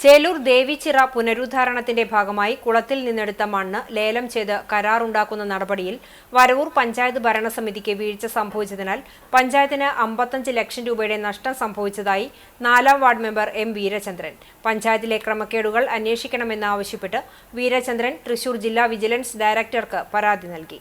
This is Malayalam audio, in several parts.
ചേലൂർ ദേവിച്ചിറ പുനരുദ്ധാരണത്തിന്റെ ഭാഗമായി കുളത്തിൽ നിന്നെടുത്ത മണ്ണ് ലേലം ചെയ്ത് കരാറുണ്ടാക്കുന്ന നടപടിയിൽ വരവൂർ പഞ്ചായത്ത് ഭരണസമിതിക്ക് വീഴ്ച സംഭവിച്ചതിനാൽ പഞ്ചായത്തിന് അമ്പത്തഞ്ച് ലക്ഷം രൂപയുടെ നഷ്ടം സംഭവിച്ചതായി നാലാം വാർഡ് മെമ്പർ എം വീരചന്ദ്രൻ. പഞ്ചായത്തിലെ ക്രമക്കേടുകൾ അന്വേഷിക്കണമെന്നാവശ്യപ്പെട്ട് വീരചന്ദ്രൻ തൃശൂർ ജില്ലാ വിജിലൻസ് ഡയറക്ടർക്ക് പരാതി നൽകി.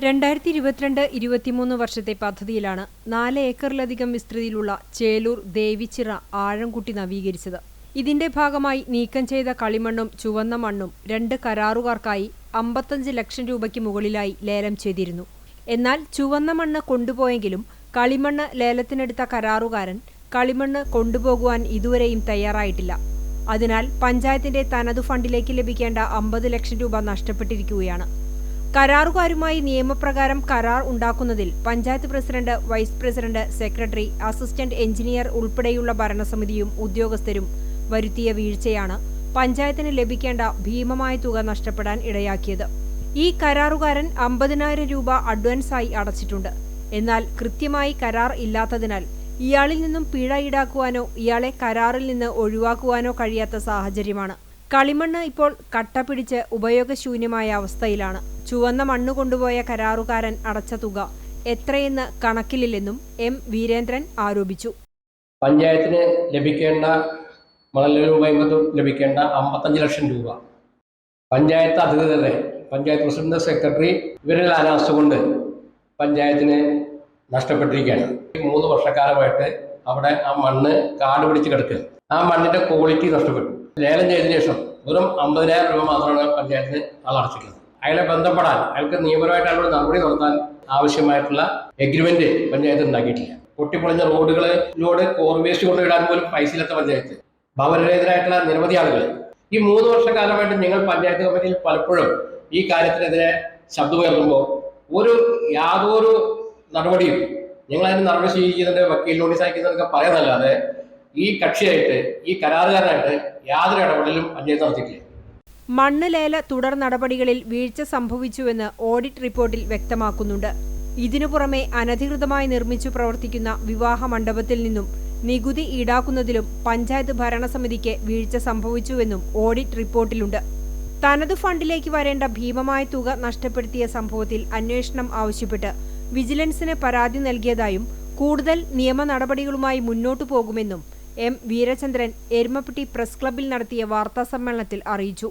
രണ്ടായിരത്തി ഇരുപത്തിരണ്ട് ഇരുപത്തിമൂന്ന് വർഷത്തെ പദ്ധതിയിലാണ് നാല് ഏക്കറിലധികം വിസ്തൃതിയിലുള്ള ചേലൂർ ദേവിച്ചിറ ആഴംകുട്ടി നവീകരിച്ചത്. ഇതിന്റെ ഭാഗമായി നീക്കം ചെയ്ത കളിമണ്ണും ചുവന്ന മണ്ണും രണ്ട് കരാറുകാർക്കായി അമ്പത്തഞ്ച് ലക്ഷം രൂപയ്ക്ക് മുകളിലായി ലേലം ചെയ്തിരുന്നു. എന്നാൽ ചുവന്ന മണ്ണ് കൊണ്ടുപോയെങ്കിലും കളിമണ്ണ് ലേലത്തിനെടുത്ത കരാറുകാരൻ കളിമണ്ണ് കൊണ്ടുപോകുവാൻ ഇതുവരെയും തയ്യാറായിട്ടില്ല. അതിനാൽ പഞ്ചായത്തിന്റെ തനതു ഫണ്ടിലേക്ക് ലഭിക്കേണ്ട അമ്പത് ലക്ഷം രൂപ നഷ്ടപ്പെട്ടിരിക്കുകയാണ്. കരാറുകാരുമായി നിയമപ്രകാരം കരാർ ഉണ്ടാക്കുന്നതിൽ panchayat president vice president secretary assistant engineer ഉൾപ്പെടെയുള്ള ഭരണസമിതിയും ഉദ്യോഗസ്ഥരും വരുത്തിയ വീഴ്ചയാണ് പഞ്ചായത്തിന് ലഭിക്കേണ്ട ഭീമമായ തുക നഷ്ടപ്പെടാൻ ഇടയാക്കിയത്. ഈ കരാറുകാരൻ അമ്പതിനായിരം രൂപ അഡ്വാൻസായി അടച്ചിട്ടുണ്ട്. എന്നാൽ കൃത്യമായി കരാർ ഇല്ലാത്തതിനാൽ ഇയാളിൽ നിന്നും പിഴ ഈടാക്കുവാനോ ഇയാളെ കരാറിൽ നിന്ന് ഒഴിവാക്കുവാനോ കഴിയാത്ത സാഹചര്യമാണ്. കളിമണ്ണ് ഇപ്പോൾ കട്ട പിടിച്ച് ഉപയോഗശൂന്യമായ അവസ്ഥയിലാണ്. ചുവന്ന മണ്ണ് കൊണ്ടുപോയ കരാറുകാരൻ അടച്ച തുക എത്രയെന്ന് കണക്കിലില്ലെന്നും എം വീരേന്ദ്രൻ ആരോപിച്ചു. പഞ്ചായത്തിന് ലഭിക്കേണ്ട മണലുമായി ലഭിക്കേണ്ട അമ്പത്തഞ്ച് ലക്ഷം രൂപ. പഞ്ചായത്ത് അധികൃതരെ പഞ്ചായത്ത് പ്രസിഡന്റ് സെക്രട്ടറി ഇവരുടെ കൊണ്ട് പഞ്ചായത്തിന് നഷ്ടപ്പെട്ടിരിക്കുകയാണ്. മൂന്ന് വർഷക്കാലമായിട്ട് അവിടെ ആ മണ്ണ് കാട് പിടിച്ച് കിടക്കുക ആ മണ്ണിന്റെ ക്വാളിറ്റി നഷ്ടപ്പെട്ടു. ലേലം ചെയ്തതിനു ശേഷം വെറും അമ്പതിനായിരം രൂപ മാത്രമാണ് പഞ്ചായത്തിന് ആൾ അടച്ചിട്ടുള്ളത്. അയാളെ ബന്ധപ്പെടാൻ അയാൾക്ക് നിയമപരമായിട്ട് അയാളോട് നടപടി നടത്താൻ ആവശ്യമായിട്ടുള്ള എഗ്രിമെന്റ് പഞ്ചായത്ത് ഉണ്ടാക്കിയിട്ടില്ല. പൊട്ടിപ്പൊളിഞ്ഞ റോഡുകളിലൂടെ കോർവേസ്റ്റ് കൊണ്ടുവിടാൻ പോലും പൈസ ഇല്ലാത്ത പഞ്ചായത്ത്. ഭവനരഹിതരായിട്ടുള്ള നിരവധി ആളുകൾ ഈ മൂന്ന് വർഷക്കാലമായിട്ട് നിങ്ങൾ പഞ്ചായത്ത് കമ്മിറ്റിയിൽ പലപ്പോഴും ഈ കാര്യത്തിനെതിരെ ശബ്ദമുയർത്തുമ്പോൾ ഒരു യാതൊരു നടപടിയും നിങ്ങൾ അതിന് നടപടി സ്വീകരിക്കുന്നുണ്ട് വക്കീൽ നോട്ടീസ് അയക്കുന്നതൊക്കെ പറയാനല്ലാതെ ഈ കക്ഷിയായിട്ട് ഈ കരാറുകാരായിട്ട് യാതൊരു ഇടപെടലും പഞ്ചായത്ത് നടത്തിയിട്ടില്ല. മണ്ണ് ലേല തുടർ നടപടികളിൽ വീഴ്ച സംഭവിച്ചുവെന്ന് ഓഡിറ്റ് റിപ്പോർട്ടിൽ വ്യക്തമാക്കുന്നുണ്ട്. ഇതിനു പുറമെ അനധികൃതമായി നിർമ്മിച്ചു പ്രവർത്തിക്കുന്ന വിവാഹ മണ്ഡപത്തിൽ നിന്നും നികുതി ഈടാക്കുന്നതിലും പഞ്ചായത്ത് ഭരണസമിതിക്ക് വീഴ്ച സംഭവിച്ചുവെന്നും ഓഡിറ്റ് റിപ്പോർട്ടിലുണ്ട്. തനതു ഫണ്ടിലേക്ക് വരേണ്ട ഭീമമായ തുക നഷ്ടപ്പെടുത്തിയ സംഭവത്തിൽ അന്വേഷണം ആവശ്യപ്പെട്ട് വിജിലൻസിന് പരാതി നൽകിയതായും കൂടുതൽ നിയമ നടപടികളുമായി മുന്നോട്ടു പോകുമെന്നും എം വീരചന്ദ്രൻ എരുമപ്പെട്ടി പ്രസ് ക്ലബ്ബിൽ നടത്തിയ വാർത്താസമ്മേളനത്തിൽ അറിയിച്ചു